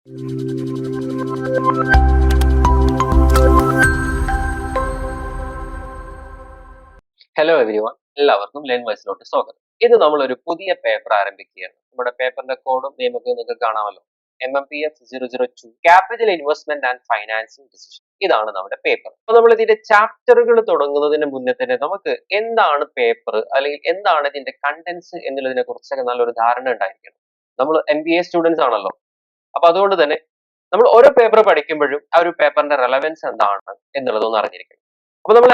Hello everyone എല്ലാവർക്കും learn വൈസിലോട്ട് സ്വാഗതം. ഇത് നമ്മൾ ഒരു പുതിയ പേപ്പർ ആരംഭിക്കുകയാണ്. നമ്മുടെ പേപ്പറിന്റെ കോഡും നിയമത്തിൽ നിങ്ങൾക്ക് കാണാമല്ലോ. M M P F zero zero two capital investment and financing decision ഇതാണ് നമ്മുടെ പേപ്പർ അപ്പൊ നമ്മൾ ഇതിന്റെ ചാപ്റ്ററുകൾ തുടങ്ങുന്നതിന് മുന്നേ തന്നെ നമുക്ക് എന്താണ് പേപ്പർ അല്ലെങ്കിൽ എന്താണ് ഇതിന്റെ കണ്ടന്റ്സ് എന്നുള്ളതിനെ കുറിച്ചൊക്കെ നല്ലൊരു ധാരണ ഉണ്ടായിരിക്കണം. നമ്മൾ എം ബി എ സ്റ്റുഡൻസ് ആണല്ലോ. അപ്പൊ അതുകൊണ്ട് തന്നെ നമ്മൾ ഓരോ പേപ്പർ പഠിക്കുമ്പോഴും ആ ഒരു പേപ്പറിന്റെ റെലവൻസ് എന്താണ് എന്നുള്ളതൊന്ന് അറിഞ്ഞിരിക്കണം. അപ്പൊ നമ്മൾ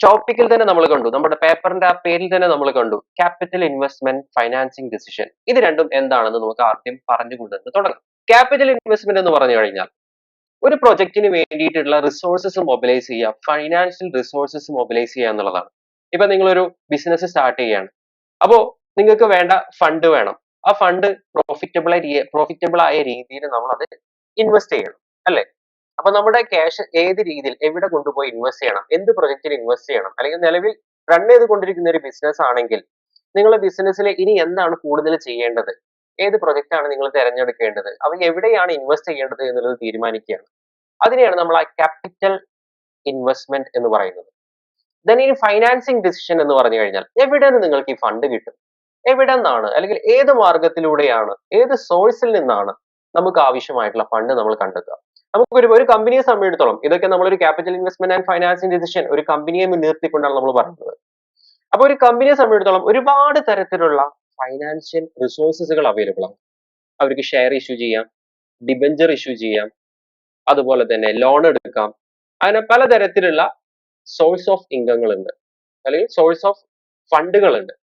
ടോപ്പിക്കിൽ തന്നെ നമ്മൾ കണ്ടു. നമ്മുടെ പേപ്പറിന്റെ ആ പേരിൽ തന്നെ നമ്മൾ കണ്ടു. ക്യാപിറ്റൽ ഇൻവെസ്റ്റ്മെന്റ് ഫൈനാൻസിങ് ഡിസിഷൻ ഇത് രണ്ടും എന്താണെന്ന് നമുക്ക് ആദ്യം പറഞ്ഞു തന്നെ തുടങ്ങാം. ക്യാപിറ്റൽ ഇൻവെസ്റ്റ്മെന്റ് എന്ന് പറഞ്ഞു കഴിഞ്ഞാൽ ഒരു പ്രൊജക്റ്റിന് വേണ്ടിയിട്ടുള്ള റിസോഴ്സസ് മൊബിലൈസ് ചെയ്യുക ഫൈനാൻഷ്യൽ റിസോഴ്സസ് മൊബിലൈസ് ചെയ്യുക എന്നുള്ളതാണ്. ഇപ്പൊ നിങ്ങളൊരു ബിസിനസ് സ്റ്റാർട്ട് ചെയ്യാണ്. അപ്പോ നിങ്ങൾക്ക് വേണ്ട ഫണ്ട് വേണം. ആ ഫണ്ട് പ്രോഫിറ്റബിൾ ആയി പ്രോഫിറ്റബിൾ ആയ രീതിയിൽ നമ്മൾ അത് ഇൻവെസ്റ്റ് ചെയ്യണം അല്ലെ? അപ്പൊ നമ്മുടെ ക്യാഷ് ഏത് രീതിയിൽ എവിടെ കൊണ്ടുപോയി ഇൻവെസ്റ്റ് ചെയ്യണം എന്ത് പ്രൊജക്റ്റിൽ ഇൻവെസ്റ്റ് ചെയ്യണം അല്ലെങ്കിൽ നിലവിൽ റൺ ചെയ്തുകൊണ്ടിരിക്കുന്ന ഒരു ബിസിനസ് ആണെങ്കിൽ നിങ്ങളുടെ ബിസിനസ്സിൽ ഇനി എന്താണ് കൂടുതൽ ചെയ്യേണ്ടത്? ഏത് പ്രൊജക്റ്റ് ആണ് നിങ്ങൾ തിരഞ്ഞെടുക്കേണ്ടത്? അവ എവിടെയാണ് ഇൻവെസ്റ്റ് ചെയ്യേണ്ടത് എന്നുള്ളത് തീരുമാനിക്കുകയാണ്. അതിനെയാണ് നമ്മൾ ആ ക്യാപിറ്റൽ ഇൻവെസ്റ്റ്മെന്റ് എന്ന് പറയുന്നത്. ദെൻ ഈ ഫൈനാൻസിങ് ഡിസിഷൻ എന്ന് പറഞ്ഞു കഴിഞ്ഞാൽ എവിടെ നിന്ന് നിങ്ങൾക്ക് ഈ ഫണ്ട് കിട്ടും എവിടെ നിന്നാണ് അല്ലെങ്കിൽ ഏത് മാർഗത്തിലൂടെയാണ്? ഏത് സോഴ്സിൽ നിന്നാണ് നമുക്ക് ആവശ്യമായിട്ടുള്ള ഫണ്ട് നമ്മൾ കണ്ടെത്തുക? നമുക്കൊരു ഒരു കമ്പനിയെ സംബന്ധിച്ചിടത്തോളം ഇതൊക്കെ നമ്മൾ ഒരു capital investment and financing decision ഒരു കമ്പനിയെ മുൻനിർത്തിക്കൊണ്ടാണ് നമ്മൾ പറയുന്നത്. അപ്പൊ ഒരു കമ്പനിയെ സംബന്ധിച്ചിടത്തോളം ഒരുപാട് തരത്തിലുള്ള ഫൈനാൻഷ്യൽ റിസോഴ്സസുകൾ അവൈലബിൾ ആണ്. അവർക്ക് ഷെയർ ഇഷ്യൂ ചെയ്യാം ഡിബഞ്ചർ ഇഷ്യൂ ചെയ്യാം അതുപോലെ തന്നെ ലോൺ എടുക്കാം. അങ്ങനെ പലതരത്തിലുള്ള സോഴ്സ് ഓഫ് ഇൻകങ്ങൾ ഉണ്ട് അല്ലെങ്കിൽ സോഴ്സ് ഓഫ് ഫണ്ടുകൾ ഉണ്ട്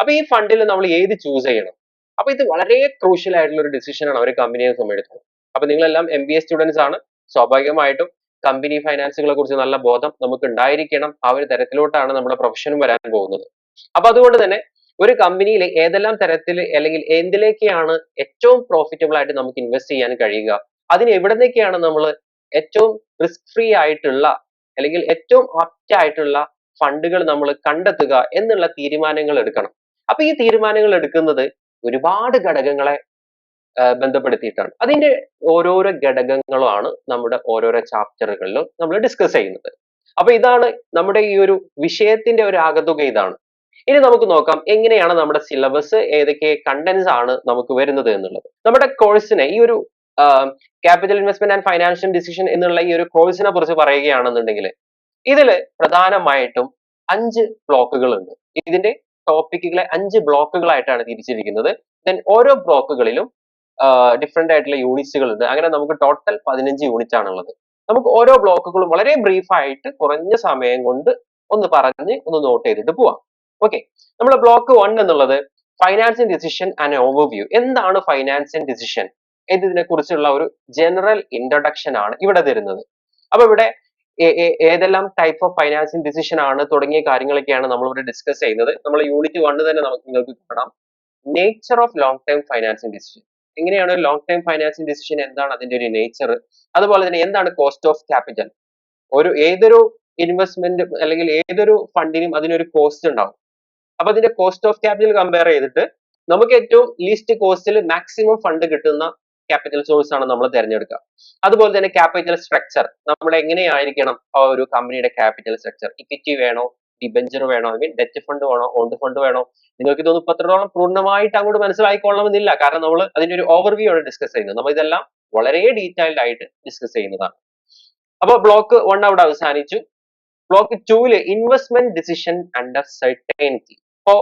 അപ്പൊ ഈ ഫണ്ടിൽ നമ്മൾ ഏത് ചൂസ് ചെയ്യണം? അപ്പൊ ഇത് വളരെ ക്രൂഷ്യൽ ആയിട്ടുള്ള ഒരു ഡിസിഷൻ ആണ് അവർ കമ്പനിയെ സംബന്ധിച്ചിടത്തോളം. അപ്പൊ നിങ്ങളെല്ലാം എം ബി എ സ്റ്റുഡൻസ് ആണ്. സ്വാഭാവികമായിട്ടും കമ്പനി ഫൈനാൻസുകളെ കുറിച്ച് നല്ല ബോധം നമുക്ക് ഉണ്ടായിരിക്കണം. ആ ഒരു തരത്തിലോട്ടാണ് നമ്മുടെ പ്രൊഫഷനും വരാൻ പോകുന്നത്. അപ്പൊ അതുകൊണ്ട് തന്നെ ഒരു കമ്പനിയിൽ ഏതെല്ലാം തരത്തിൽ അല്ലെങ്കിൽ എന്തിലേക്കാണ് ഏറ്റവും പ്രോഫിറ്റബിൾ ആയിട്ട് നമുക്ക് ഇൻവെസ്റ്റ് ചെയ്യാൻ കഴിയുക? അതിന് എവിടുന്നേക്കാണ് നമ്മൾ ഏറ്റവും റിസ്ക് ഫ്രീ ആയിട്ടുള്ള അല്ലെങ്കിൽ ഏറ്റവും ആപ്റ്റ് ആയിട്ടുള്ള ഫണ്ടുകൾ നമ്മൾ കണ്ടെത്തുക എന്നുള്ള തീരുമാനങ്ങൾ എടുക്കണം. അപ്പൊ ഈ തീരുമാനങ്ങൾ എടുക്കുന്നത് ഒരുപാട് ഘടകങ്ങളെ ബന്ധപ്പെടുത്തിയിട്ടാണ്. അതിന്റെ ഓരോരോ ഘടകങ്ങളുമാണ് നമ്മുടെ ഓരോരോ ചാപ്റ്ററുകളിലും നമ്മൾ ഡിസ്കസ് ചെയ്യുന്നത്. അപ്പൊ ഇതാണ് നമ്മുടെ ഈ ഒരു വിഷയത്തിന്റെ ഒരു ആകത്തുക ഇതാണ്. ഇനി നമുക്ക് നോക്കാം എങ്ങനെയാണ് നമ്മുടെ സിലബസ് ഏതൊക്കെ കണ്ടന്റ്സ് ആണ് നമുക്ക് വരുന്നത് എന്നുള്ളത്. നമ്മുടെ കോഴ്സിനെ ഈ ഒരു capital investment and financial decision എന്നുള്ള ഈ ഒരു കോഴ്സിനെ കുറിച്ച് പറയുകയാണെന്നുണ്ടെങ്കിൽ ഇതിൽ പ്രധാനമായിട്ടും അഞ്ച് ബ്ലോക്കുകൾ ഉണ്ട് ഇതിന്റെ ടോപ്പിക്കുകളെ അഞ്ച് ബ്ലോക്കുകളായിട്ടാണ് തിരിച്ചിരിക്കുന്നത്. ദെൻ ഓരോ ബ്ലോക്കുകളിലും ഡിഫറെന്റ് ആയിട്ടുള്ള യൂണിറ്റ്സുകൾ ഉണ്ട് അങ്ങനെ നമുക്ക് ടോട്ടൽ പതിനഞ്ച് യൂണിറ്റ് ആണുള്ളത് നമുക്ക് ഓരോ ബ്ലോക്കുകളും വളരെ ബ്രീഫ് ആയിട്ട് കുറഞ്ഞ സമയം കൊണ്ട് ഒന്ന് പറഞ്ഞ് ഒന്ന് നോട്ട് ചെയ്തിട്ട് പോവാം. ഓക്കെ നമ്മൾ ബ്ലോക്ക് വൺ എന്നുള്ളത് ഫൈനാൻസിങ് ഡിസിഷൻ ആൻഡ് ഓവർവ്യൂ എന്താണ് ഫൈനാൻസിങ് ഡിസിഷൻ എന്നതിനെ കുറിച്ചുള്ള ഒരു ജനറൽ ഇൻട്രൊഡക്ഷൻ ആണ് ഇവിടെ തരുന്നത്. അപ്പൊ ഇവിടെ ഏതെല്ലാം ടൈപ്പ് ഓഫ് ഫൈനാൻസിങ് ഡിസിഷൻ ആണ് തുടങ്ങിയ കാര്യങ്ങളൊക്കെയാണ് നമ്മൾ ഇവിടെ ഡിസ്കസ് ചെയ്യുന്നത്. നമ്മൾ യൂണിറ്റ് വണ്ണ് തന്നെ നമുക്ക് നിങ്ങൾക്ക് കാണാം. Nature of long time financing decision എങ്ങനെയാണ് ഒരു ലോങ് ടൈം ഫൈനാൻസിങ് ഡിസിഷൻ എന്താണ് അതിന്റെ ഒരു നേച്ചർ അതുപോലെ തന്നെ എന്താണ് കോസ്റ്റ് ഓഫ് ക്യാപിറ്റൽ ഒരു ഏതൊരു ഇൻവെസ്റ്റ്മെന്റ് അല്ലെങ്കിൽ ഏതൊരു ഫണ്ടിനും അതിനൊരു കോസ്റ്റ് ഉണ്ടാവും. അപ്പൊ അതിന്റെ കോസ്റ്റ് ഓഫ് ക്യാപിറ്റൽ കമ്പയർ ചെയ്തിട്ട് നമുക്ക് ഏറ്റവും ലീസ്റ്റ് കോസ്റ്റിൽ മാക്സിമം ഫണ്ട് കിട്ടുന്ന ക്യാപിറ്റൽ സോഴ്സ് ആണ് നമ്മൾ തിരഞ്ഞെടുക്കുക അതുപോലെ തന്നെ ക്യാപിറ്റൽ സ്ട്രക്ചർ നമ്മൾ എങ്ങനെയായിരിക്കണം ആ ഒരു കമ്പനിയുടെ ക്യാപിറ്റൽ സ്ട്രക്ചർ ഇക്വിറ്റി വേണോ? ഡിബഞ്ചർ വേണോ? ഐ മീൻ ഡെറ്റ് ഫണ്ട് വേണോ? ഓണ്ട് ഫണ്ട് വേണോ? നിങ്ങൾക്ക് ഇതൊന്നും പത്രത്തോളം പൂർണമായിട്ട് അങ്ങോട്ട് മനസ്സിലായിക്കൊള്ളണമെന്നില്ല. കാരണം നമ്മൾ അതിന്റെ ഒരു ഓവർവ്യൂ ആണ് ഡിസ്കസ് ചെയ്യുന്നത്. നമ്മൾ ഇതെല്ലാം വളരെ ഡീറ്റെയിൽഡ് ആയിട്ട് ഡിസ്കസ് ചെയ്യുന്നതാണ്. അപ്പോൾ ബ്ലോക്ക് വൺ അവിടെ അവസാനിച്ചു. ബ്ലോക്ക് ടൂൽ ഇൻവെസ്റ്റ്മെന്റ് ഡിസിഷൻ അണ്ടർ സെർട്ടേണിറ്റി അപ്പോ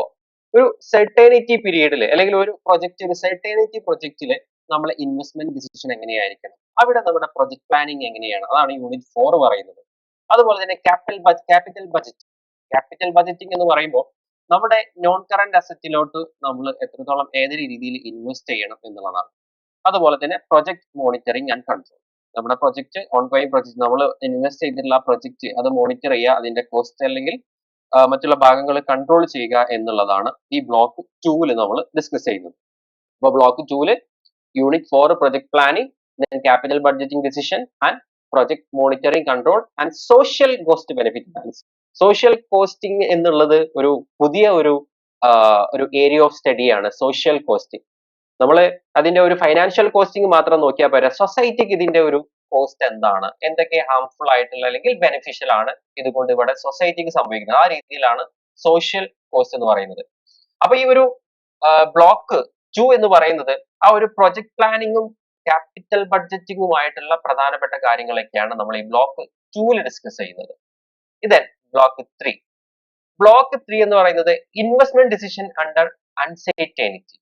ഒരു സെർട്ടേണിറ്റി പീരീഡിൽ അല്ലെങ്കിൽ ഒരു പ്രൊജക്ട് ഒരു സെർട്ടേണിറ്റി പ്രൊജക്റ്റിൽ നമ്മളെ ഇൻവെസ്റ്റ്മെന്റ് ഡിസിഷൻ എങ്ങനെയായിരിക്കണം? അവിടെ നമ്മുടെ പ്രൊജക്ട് പ്ലാനിങ് എങ്ങനെയാണ്? അതാണ് യൂണിറ്റ് ഫോർ പറയുന്നത്. അതുപോലെ തന്നെ capital capital budget capital budgeting എന്ന് പറയുമ്പോൾ നമ്മുടെ നോൺ കറന്റ് അസറ്റിലോട്ട് നമ്മൾ എത്രത്തോളം ഏത് രീതിയിൽ ഇൻവെസ്റ്റ് ചെയ്യണം എന്നുള്ളതാണ്. അതുപോലെ തന്നെ പ്രൊജക്ട് മോണിറ്ററിംഗ് ആൻഡ് കൺട്രോൾ നമ്മുടെ പ്രൊജക്ട് ഓൺ ഗോയിങ് പ്രൊജക്ട് നമ്മൾ ഇൻവെസ്റ്റ് ചെയ്തിട്ടുള്ള പ്രൊജക്ട് അത് മോണിറ്റർ ചെയ്യുക അതിന്റെ കോസ്റ്റ് അല്ലെങ്കിൽ മറ്റുള്ള ഭാഗങ്ങൾ കൺട്രോൾ ചെയ്യുക എന്നുള്ളതാണ് ഈ ബ്ലോക്ക് ടൂവിൽ നമ്മൾ ഡിസ്കസ് ചെയ്യുന്നത്. അപ്പോൾ ബ്ലോക്ക് ടൂവിൽ unit four project planning then capital budgeting decision and project monitoring control and social cost benefit analysis. Social costing എന്നുള്ളത് ഒരു പുതിയ ഒരു ഒരു ഏരിയ ഓഫ് സ്റ്റഡിയാണ് സോഷ്യൽ കോസ്റ്റിംഗ് നമ്മൾ അതിന്റെ ഒരു ഫൈനാൻഷ്യൽ കോസ്റ്റിംഗ് മാത്രം നോക്കിയാൽ പോരാ സൊസൈറ്റിക്ക് ഇതിന്റെ ഒരു കോസ്റ്റ് എന്താണ് എന്തൊക്കെ ഹാംഫുൾ ആയിട്ടുള്ള അല്ലെങ്കിൽ ബെനിഫിഷ്യൽ ആണ് ഇതുകൊണ്ട് ഇവിടെ സൊസൈറ്റിക്ക് സംഭവിക്കുന്നത്. ആ രീതിയിലാണ് സോഷ്യൽ കോസ്റ്റ് എന്ന് പറയുന്നത്. അപ്പൊ ഈ ഒരു ബ്ലോക്ക് ടു എന്ന് പറയുന്നത് ആ ഒരു പ്രൊജക്ട് പ്ലാനിങ്ങും ക്യാപിറ്റൽ ബഡ്ജറ്റിങ്ങുമായിട്ടുള്ള പ്രധാനപ്പെട്ട കാര്യങ്ങളൊക്കെയാണ് നമ്മൾ ഈ ബ്ലോക്ക് ടൂവിൽ ഡിസ്കസ് ചെയ്യുന്നത്. ഇതൻ ബ്ലോക്ക് ത്രീ ബ്ലോക്ക് ത്രീ എന്ന് പറയുന്നത് ഇൻവെസ്റ്റ്മെന്റ് ഡിസിഷൻ അണ്ടർ അൺസെർട്ടൈനിറ്റി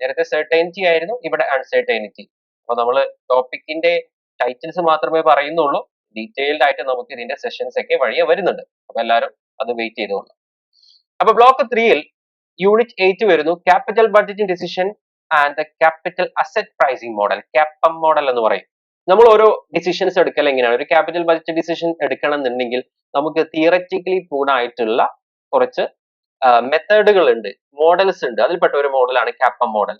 നേരത്തെ സെർട്ടേനിറ്റി ആയിരുന്നു ഇവിടെ uncertainty. അപ്പൊ നമ്മൾ ടോപ്പിക്കിന്റെ ടൈറ്റിൽസ് മാത്രമേ പറയുന്നുള്ളൂ. ഡീറ്റെയിൽഡ് ആയിട്ട് നമുക്ക് ഇതിന്റെ സെഷൻസ് ഒക്കെ വഴിയെ വരുന്നുണ്ട്. അപ്പൊ എല്ലാവരും അത് വെയിറ്റ് ചെയ്തോളൂ. അപ്പൊ ബ്ലോക്ക് ത്രീയിൽ യൂണിറ്റ് എയ്റ്റ് വരുന്നു. Capital budgeting decision and the capital asset pricing model CAPM model എന്ന് പറയും. നമ്മൾ ഓരോ ഡിസിഷൻസ് എടുക്കൽ എങ്ങനെയാണ്? ഒരു ക്യാപിറ്റൽ ബഡ്ജറ്റ് ഡിസിഷൻ എടുക്കണം എന്നുണ്ടെങ്കിൽ നമുക്ക് തിയററ്റിക്കലി പൂണായിട്ടുള്ള കുറച്ച് മെത്തേഡുകൾ ഉണ്ട്. മോഡൽസ് ഉണ്ട്. അതിൽപ്പെട്ട ഒരു മോഡലാണ് ക്യാപം മോഡൽ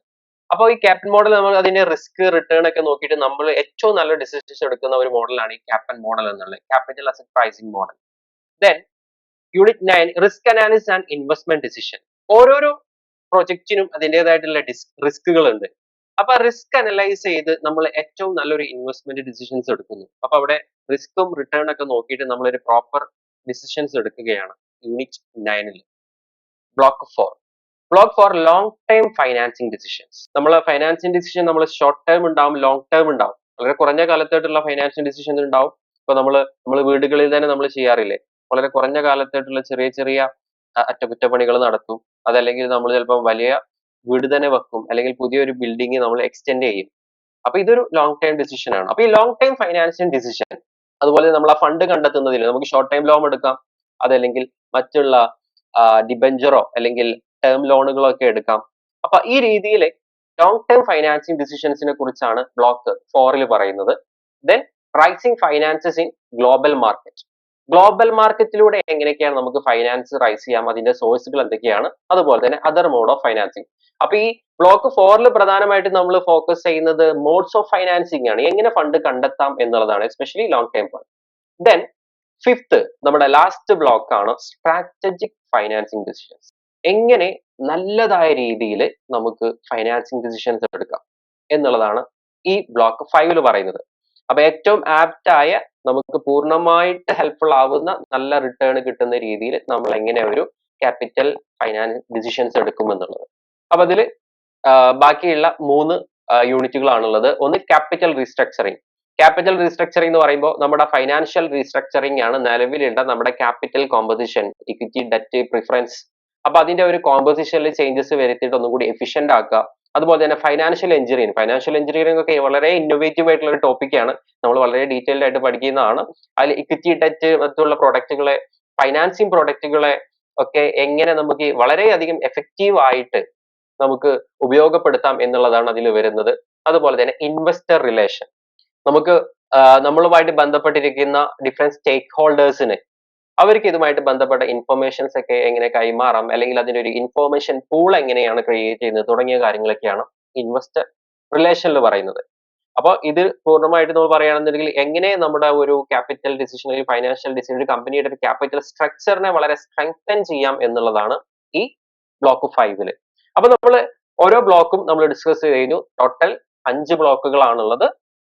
അപ്പോൾ ഈ ക്യാപ്റ്റൻ മോഡൽ നമ്മൾ അതിന്റെ റിസ്ക് റിട്ടേൺ ഒക്കെ നോക്കിയിട്ട് നമ്മൾ ഏറ്റവും നല്ല ഡിസിഷൻസ് എടുക്കുന്ന ഒരു മോഡലാണ് ഈ ക്യാപ്റ്റൻ മോഡൽ എന്നുള്ളത്. Capital asset pricing model then unit nine risk analysis and investment decision ഓരോരോ പ്രൊജക്റ്റിനും അതിന്റെതായിട്ടുള്ള റിസ്കുകൾ ഉണ്ട് അപ്പൊ റിസ്ക് അനലൈസ് ചെയ്ത് നമ്മൾ ഏറ്റവും നല്ലൊരു ഇൻവെസ്റ്റ്മെന്റ് ഡിസിഷൻസ് എടുക്കുന്നു. അപ്പൊ അവിടെ റിസ്കും റിട്ടേൺ ഒക്കെ നോക്കിയിട്ട് നമ്മൾ ഒരു പ്രോപ്പർ ഡിസിഷൻസ് എടുക്കുകയാണ് unit നയനിൽ block four block four long term financing decisions നമ്മൾ ഫൈനാൻസിങ് ഡിസിഷൻ നമ്മൾ ഷോർട്ട് ടേം ഉണ്ടാവും ലോങ് ടേം ഉണ്ടാവും. വളരെ കുറഞ്ഞ കാലത്തായിട്ടുള്ള ഫൈനാൻഷ്യൽ ഡിസിഷൻസ് ഉണ്ടാവും. ഇപ്പൊ നമ്മൾ നമ്മൾ വീടുകളിൽ തന്നെ നമ്മൾ ചെയ്യാറില്ലേ? വളരെ കുറഞ്ഞ കാലത്തായിട്ടുള്ള ചെറിയ ചെറിയ അറ്റകുറ്റപ്പണികൾ നടത്തും. അതല്ലെങ്കിൽ നമ്മൾ ചിലപ്പോൾ വലിയ വീട് തന്നെ വെക്കും അല്ലെങ്കിൽ പുതിയൊരു ബിൽഡിംഗ് നമ്മൾ എക്സ്റ്റെൻഡ് ചെയ്യും. അപ്പൊ ഇതൊരു ലോങ് ടൈം ഡിസിഷൻ ആണ്. അപ്പൊ ഈ ലോങ് ടൈം ഫൈനാൻഷ്യൽ ഡിസിഷൻ അതുപോലെ നമ്മൾ ആ ഫണ്ട് കണ്ടെത്തുന്നതിൽ നമുക്ക് ഷോർട്ട് ടൈം ലോൺ എടുക്കാം അതല്ലെങ്കിൽ മറ്റുള്ള ഡിബഞ്ചറോ അല്ലെങ്കിൽ ടേം ലോണുകളോ ഒക്കെ എടുക്കാം. അപ്പൊ ഈ രീതിയിൽ ലോങ് ടേം ഫൈനാൻസിങ് ഡിസിഷൻസിനെ കുറിച്ചാണ് ബ്ലോക്ക് ഫോറിൽ പറയുന്നത്. Then pricing finances in global market global മാർക്കറ്റിലൂടെ എങ്ങനെയൊക്കെയാണ് നമുക്ക് ഫൈനാൻസ് റൈസ് ചെയ്യാം? അതിന്റെ സോഴ്സുകൾ എന്തൊക്കെയാണ്? അതുപോലെ തന്നെ അതർ മോഡ് ഓഫ് ഫൈനാൻസിങ് അപ്പൊ ഈ ബ്ലോക്ക് ഫോറിൽ പ്രധാനമായിട്ടും നമ്മൾ ഫോക്കസ് ചെയ്യുന്നത് മോഡ്സ് ഓഫ് ഫൈനാൻസിങ് ആണ്. എങ്ങനെ ഫണ്ട് കണ്ടെത്താം എന്നുള്ളതാണ് especially long time fund then fifth നമ്മുടെ ലാസ്റ്റ് ബ്ലോക്ക് ആണ് സ്ട്രാറ്റജിക് ഫൈനാൻസിങ് ഡിസിഷൻസ് എങ്ങനെ നല്ലതായ രീതിയിൽ നമുക്ക് ഫൈനാൻസിങ് ഡിസിഷൻസ് എടുക്കാം എന്നുള്ളതാണ് ഈ ബ്ലോക്ക് ഫൈവിൽ പറയുന്നത്. അപ്പൊ ഏറ്റവും ആപ്റ്റ് ആയ നമുക്ക് പൂർണമായിട്ട് ഹെൽപ്ഫുൾ ആവുന്ന നല്ല റിട്ടേൺ കിട്ടുന്ന രീതിയിൽ നമ്മൾ എങ്ങനെ ഒരു ക്യാപിറ്റൽ ഫൈനാൻസ് ഡിസിഷൻസ് എടുക്കുമെന്നുള്ളത്. അപ്പൊ അതിൽ ബാക്കിയുള്ള മൂന്ന് യൂണിറ്റുകളാണുള്ളത്. ഒന്ന് ക്യാപിറ്റൽ റീസ്ട്രക്ചറിങ് ക്യാപിറ്റൽ റീസ്ട്രക്ചറിംഗ് എന്ന് പറയുമ്പോൾ നമ്മുടെ ഫൈനാൻഷ്യൽ റീസ്ട്രക്ചറിംഗ് ആണ് നിലവിലുള്ള നമ്മുടെ capital composition equity debt preference അപ്പൊ അതിന്റെ ഒരു കോമ്പോസിഷനിൽ ചേഞ്ചസ് വരുത്തിയിട്ട് ഒന്നും കൂടി എഫിഷ്യന്റ് ആക്കുക. അതുപോലെ തന്നെ ഫൈനാൻഷ്യൽ എഞ്ചിനീയറിംഗ് ഫൈനാൻഷ്യൽ എഞ്ചിനീയറിംഗ് ഒക്കെ വളരെ ഇന്നോവേറ്റീവ് ആയിട്ടുള്ള ഒരു ടോപ്പിക്കാണ് നമ്മൾ വളരെ ഡീറ്റെയിൽഡ് ആയിട്ട് പഠിക്കുന്നതാണ്. അതിൽ ഇക്വിറ്റി ഡെറ്റ് മറ്റുള്ള പ്രൊഡക്റ്റുകളെ ഫൈനാൻസിങ് പ്രൊഡക്റ്റുകളെ ഒക്കെ എങ്ങനെ നമുക്ക് വളരെയധികം എഫക്റ്റീവ് ആയിട്ട് നമുക്ക് ഉപയോഗപ്പെടുത്താം എന്നുള്ളതാണ് അതിൽ വരുന്നത്. അതുപോലെ തന്നെ ഇൻവെസ്റ്റർ റിലേഷൻ നമുക്ക് നമ്മളുമായിട്ട് ബന്ധപ്പെട്ടിരിക്കുന്ന ഡിഫറെന്റ് സ്റ്റേക്ക് ഹോൾഡേഴ്സിന് അവർക്ക് ഇതുമായിട്ട് ബന്ധപ്പെട്ട ഇൻഫർമേഷൻസ് ഒക്കെ എങ്ങനെ കൈമാറാം? അല്ലെങ്കിൽ അതിന്റെ ഒരു ഇൻഫോർമേഷൻ പൂൾ എങ്ങനെയാണ് ക്രിയേറ്റ് ചെയ്യുന്നത്? തുടങ്ങിയ കാര്യങ്ങളൊക്കെയാണ് ഇൻവെസ്റ്റർ റിലേഷനിൽ പറയുന്നത്. അപ്പോൾ ഇത് പൂർണമായിട്ട് നമ്മൾ പറയുകയാണെന്നുണ്ടെങ്കിൽ എങ്ങനെ നമ്മുടെ ഒരു ക്യാപിറ്റൽ ഡിസിഷൻ ഒരു ഫൈനാൻഷ്യൽ ഡിസിഷൻ ഒരു കമ്പനിയുടെ ഒരു ക്യാപിറ്റൽ സ്ട്രക്ചറിനെ വളരെ സ്ട്രെങ്തൻ ചെയ്യാം എന്നുള്ളതാണ് ഈ ബ്ലോക്ക് ഫൈവിൽ അപ്പൊ നമ്മൾ ഓരോ ബ്ലോക്കും നമ്മൾ ഡിസ്കസ് കഴിഞ്ഞു. ടോട്ടൽ അഞ്ച് ബ്ലോക്കുകളാണുള്ളത്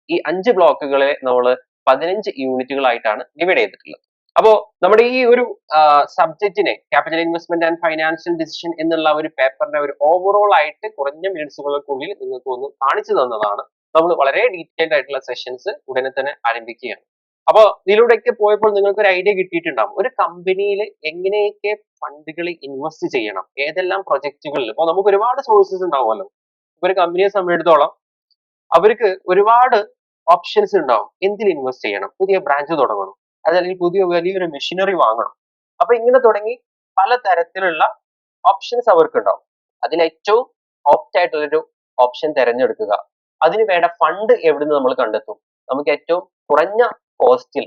ഈ അഞ്ച് ബ്ലോക്കുകളെ നമ്മൾ പതിനഞ്ച് യൂണിറ്റുകളായിട്ടാണ് ഡിവൈഡ് ചെയ്തിട്ടുള്ളത്. അപ്പോ നമ്മുടെ ഈ ഒരു സബ്ജക്റ്റിനെ capital investment and financial decision എന്നുള്ള ഒരു പേപ്പറിന്റെ ഒരു ഓവറോൾ ആയിട്ട് കുറഞ്ഞ മിനിറ്റ്സുകൾക്കുള്ളിൽ നിങ്ങൾക്ക് ഒന്ന് കാണിച്ചു തന്നതാണ്. നമ്മൾ വളരെ ഡീറ്റെയിൽഡ് ആയിട്ടുള്ള സെഷൻസ് ഉടനെ തന്നെ ആരംഭിക്കുകയാണ്. അപ്പോൾ ഇതിലൂടെയൊക്കെ പോയപ്പോൾ നിങ്ങൾക്ക് ഒരു ഐഡിയ കിട്ടിയിട്ടുണ്ടാവും. ഒരു കമ്പനിയിൽ എങ്ങനെയൊക്കെ ഫണ്ടുകൾ ഇൻവെസ്റ്റ് ചെയ്യണം? ഏതെല്ലാം പ്രൊജക്റ്റുകളിൽ ഇപ്പോൾ നമുക്ക് ഒരുപാട് സോഴ്സസ് ഉണ്ടാവുമല്ലോ. ഒരു കമ്പനിയെ സംബന്ധിച്ചിടത്തോളം അവർക്ക് ഒരുപാട് ഓപ്ഷൻസ് ഉണ്ടാവും. എന്തിൽ ഇൻവെസ്റ്റ് ചെയ്യണം? പുതിയ ബ്രാഞ്ച് തുടങ്ങണം. അതല്ലെങ്കിൽ പുതിയ വലിയൊരു മെഷീനറി വാങ്ങണം. അപ്പൊ ഇങ്ങനെ തുടങ്ങി പല തരത്തിലുള്ള ഓപ്ഷൻസ് അവർക്ക് ഉണ്ടാവും അതിൽ ഏറ്റവും ഓപ്റ്റ് ആയിട്ടുള്ളൊരു ഓപ്ഷൻ തിരഞ്ഞെടുക്കുക. അതിന് വേണ്ട ഫണ്ട് എവിടുന്ന് നമ്മൾ കണ്ടെത്തും. നമുക്ക് ഏറ്റവും കുറഞ്ഞ കോസ്റ്റിൽ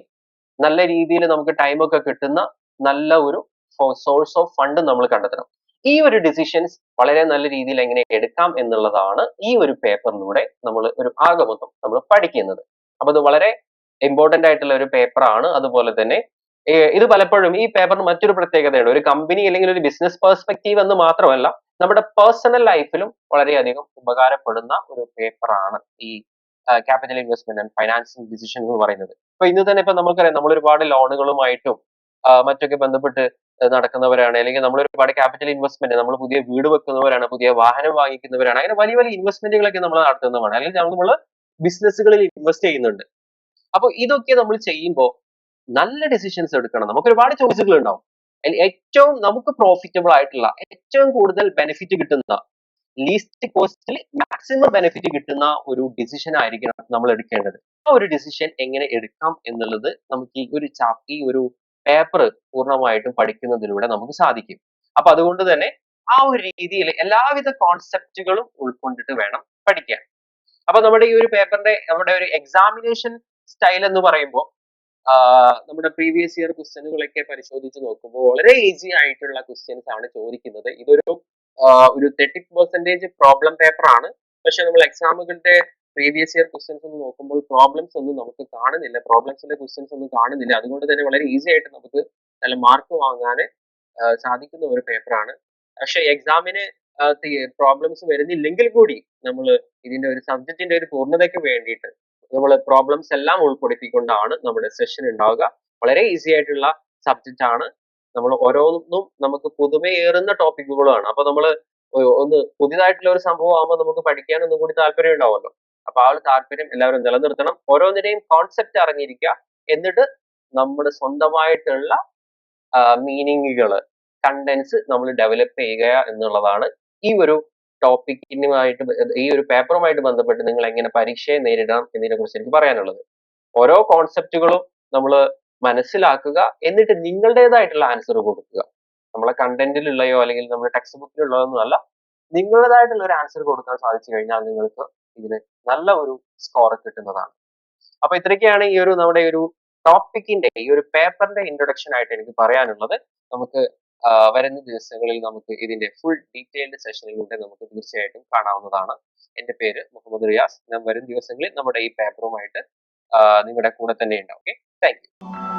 നല്ല രീതിയിൽ നമുക്ക് ടൈമൊക്കെ കിട്ടുന്ന നല്ല ഒരു സോഴ്സ് ഓഫ് ഫണ്ട് നമ്മൾ കണ്ടെത്തണം. ഈ ഒരു ഡിസിഷൻസ് വളരെ നല്ല രീതിയിൽ എങ്ങനെ എടുക്കാം എന്നുള്ളതാണ് ഈ ഒരു പേപ്പറിലൂടെ നമ്മൾ ഒരു ആകമൊത്തം നമ്മൾ പഠിക്കുന്നത്. അപ്പൊ അത് വളരെ ഇമ്പോർട്ടന്റ് ആയിട്ടുള്ള ഒരു പേപ്പറാണ് അതുപോലെ തന്നെ ഇത് പലപ്പോഴും ഈ പേപ്പറിന് മറ്റൊരു പ്രത്യേകതയുണ്ട്. ഒരു കമ്പനി അല്ലെങ്കിൽ ഒരു ബിസിനസ് പെർസ്പെക്റ്റീവ് എന്ന് മാത്രമല്ല നമ്മുടെ പേഴ്സണൽ ലൈഫിലും വളരെയധികം ഉപകാരപ്പെടുന്ന ഒരു പേപ്പറാണ് ഈ capital investment and financing decision എന്ന് പറയുന്നത്. ഇപ്പൊ ഇന്ന് തന്നെ ഇപ്പൊ നമുക്കറിയാം നമ്മൾ ഒരുപാട് ലോണുകളുമായിട്ടും മറ്റൊക്കെ ബന്ധപ്പെട്ട് നടക്കുന്നവരാണ്. അല്ലെങ്കിൽ നമ്മൾ ഒരുപാട് ക്യാപിറ്റൽ ഇൻവെസ്റ്റ്മെന്റ് നമ്മൾ പുതിയ വീട് വെക്കുന്നവരാണ് പുതിയ വാഹനം വാങ്ങിക്കുന്നവരാണ്. അങ്ങനെ വലിയ വലിയ ഇൻവെസ്റ്റ്മെന്റുകളൊക്കെ നമ്മൾ നടത്തുന്നവരാണ്. അല്ലെങ്കിൽ നമ്മൾ ബിസിനസ്സുകളിൽ ഇൻവെസ്റ്റ് ചെയ്യുന്നുണ്ട്. അപ്പൊ ഇതൊക്കെ നമ്മൾ ചെയ്യുമ്പോൾ നല്ല ഡിസിഷൻസ് എടുക്കണം. നമുക്ക് ഒരുപാട് ചോയ്സുകൾ ഉണ്ടാവും. ഏറ്റവും നമുക്ക് പ്രോഫിറ്റബിൾ ആയിട്ടുള്ള ഏറ്റവും കൂടുതൽ ബെനിഫിറ്റ് കിട്ടുന്ന ലീസ്റ്റ് കോസ്റ്റിൽ മാക്സിമം ബെനിഫിറ്റ് കിട്ടുന്ന ഒരു ഡിസിഷൻ ആയിരിക്കണം നമ്മൾ എടുക്കേണ്ടത്. ആ ഒരു ഡിസിഷൻ എങ്ങനെ എടുക്കാം എന്നുള്ളത് നമുക്ക് ഈ ഒരു ഈ ഒരു പേപ്പർ പൂർണമായിട്ടും പഠിക്കുന്നതിലൂടെ നമുക്ക് സാധിക്കും. അപ്പൊ അതുകൊണ്ട് തന്നെ ആ ഒരു രീതിയിൽ എല്ലാവിധ കോൺസെപ്റ്റുകളും ഉൾക്കൊണ്ടിട്ട് വേണം പഠിക്കാൻ. അപ്പൊ നമ്മുടെ ഈ ഒരു പേപ്പറിന്റെ നമ്മുടെ ഒരു എക്സാമിനേഷൻ സ്റ്റൈൽ എന്ന് പറയുമ്പോൾ നമ്മുടെ പ്രീവിയസ് ഇയർ ക്വസ്റ്റ്യനുകളൊക്കെ പരിശോധിച്ച് നോക്കുമ്പോൾ വളരെ ഈസി ആയിട്ടുള്ള ക്വസ്റ്റ്യൻസ് ആണ് ചോദിക്കുന്നത്. ഇതൊരു ഒരു തേർട്ടി പെർസെന്റേജ് പ്രോബ്ലം പേപ്പർ ആണ്. പക്ഷെ നമ്മൾ എക്സാമുകളുടെ പ്രീവിയസ് ഇയർ ക്വസ്റ്റ്യൻസ് ഒന്ന് നോക്കുമ്പോൾ പ്രോബ്ലംസ് ഒന്നും നമുക്ക് കാണുന്നില്ല. പ്രോബ്ലംസിന്റെ ക്വസ്റ്റ്യൻസ് ഒന്നും കാണുന്നില്ല. അതുകൊണ്ട് തന്നെ വളരെ ഈസി ആയിട്ട് നമുക്ക് നല്ല മാർക്ക് വാങ്ങാൻ സാധിക്കുന്ന ഒരു പേപ്പറാണ് പക്ഷെ എക്സാമിന് പ്രോബ്ലംസ് വരുന്നില്ലെങ്കിൽ കൂടി നമ്മൾ ഇതിന്റെ ഒരു സബ്ജക്റ്റിന്റെ ഒരു പൂർണതയ്ക്ക് വേണ്ടിയിട്ട് നമ്മൾ പ്രോബ്ലംസ് എല്ലാം ഉൾപ്പെടുത്തിക്കൊണ്ടാണ് നമ്മുടെ സെഷൻ ഉണ്ടാവുക. വളരെ ഈസി ആയിട്ടുള്ള സബ്ജക്റ്റ് ആണ്. നമ്മൾ ഓരോന്നും നമുക്ക് പുതുമയേറുന്ന ടോപ്പിക്കുകളാണ് അപ്പൊ നമ്മൾ ഒന്ന് പുതിയതായിട്ടുള്ള ഒരു സംഭവം ആകുമ്പോൾ നമുക്ക് പഠിക്കാൻ ഒന്നും കൂടി താല്പര്യം ഉണ്ടാവുമല്ലോ. അപ്പൊ ആ ഒരു താല്പര്യം എല്ലാവരും നിലനിർത്തണം. ഓരോന്നിനെയും കോൺസെപ്റ്റ് അറിഞ്ഞിരിക്കുക. എന്നിട്ട് നമ്മുടെ സ്വന്തമായിട്ടുള്ള മീനിങ്ങുകൾ കണ്ടൻസ് നമ്മൾ ഡെവലപ്പ് ചെയ്യുക എന്നുള്ളതാണ് ഈ ഒരു ടോപ്പിക്കിനുമായിട്ട് ഈ ഒരു പേപ്പറുമായിട്ട് ബന്ധപ്പെട്ട് നിങ്ങൾ എങ്ങനെ പരീക്ഷയെ നേരിടാം എന്നതിനെ കുറിച്ച് എനിക്ക് പറയാനുള്ളത്. ഓരോ കോൺസെപ്റ്റുകളും നമ്മൾ മനസ്സിലാക്കുക എന്നിട്ട് നിങ്ങളുടേതായിട്ടുള്ള ആൻസർ കൊടുക്കുക. നമ്മളെ കണ്ടന്റിലുള്ളയോ അല്ലെങ്കിൽ നമ്മുടെ ടെക്സ്റ്റ് ബുക്കിലുള്ളതോ ഒന്നും അല്ല നിങ്ങളുടേതായിട്ടുള്ള ഒരു ആൻസർ കൊടുക്കാൻ സാധിച്ചു കഴിഞ്ഞാൽ നിങ്ങൾക്ക് ഇതിന് നല്ല ഒരു സ്കോർ കിട്ടുന്നതാണ്. അപ്പൊ ഇത്രയൊക്കെയാണ് ഈ ഒരു നമ്മുടെ ഒരു ടോപ്പിക്കിന്റെ ഈ ഒരു പേപ്പറിന്റെ ഇൻട്രൊഡക്ഷൻ ആയിട്ട് എനിക്ക് പറയാനുള്ളത്. നമുക്ക് വരുന്ന ദിവസങ്ങളിൽ നമുക്ക് ഇതിന്റെ ഫുൾ ഡീറ്റെയിൽഡ് സെഷനിലൂടെ നമുക്ക് തീർച്ചയായിട്ടും കാണാവുന്നതാണ്. എന്റെ പേര് മുഹമ്മദ് റിയാസ്. ഞാൻ വരും ദിവസങ്ങളിൽ നമ്മുടെ ഈ പേപ്പറുമായിട്ട് നിങ്ങളുടെ കൂടെ തന്നെ ഉണ്ടാവും. Okay thank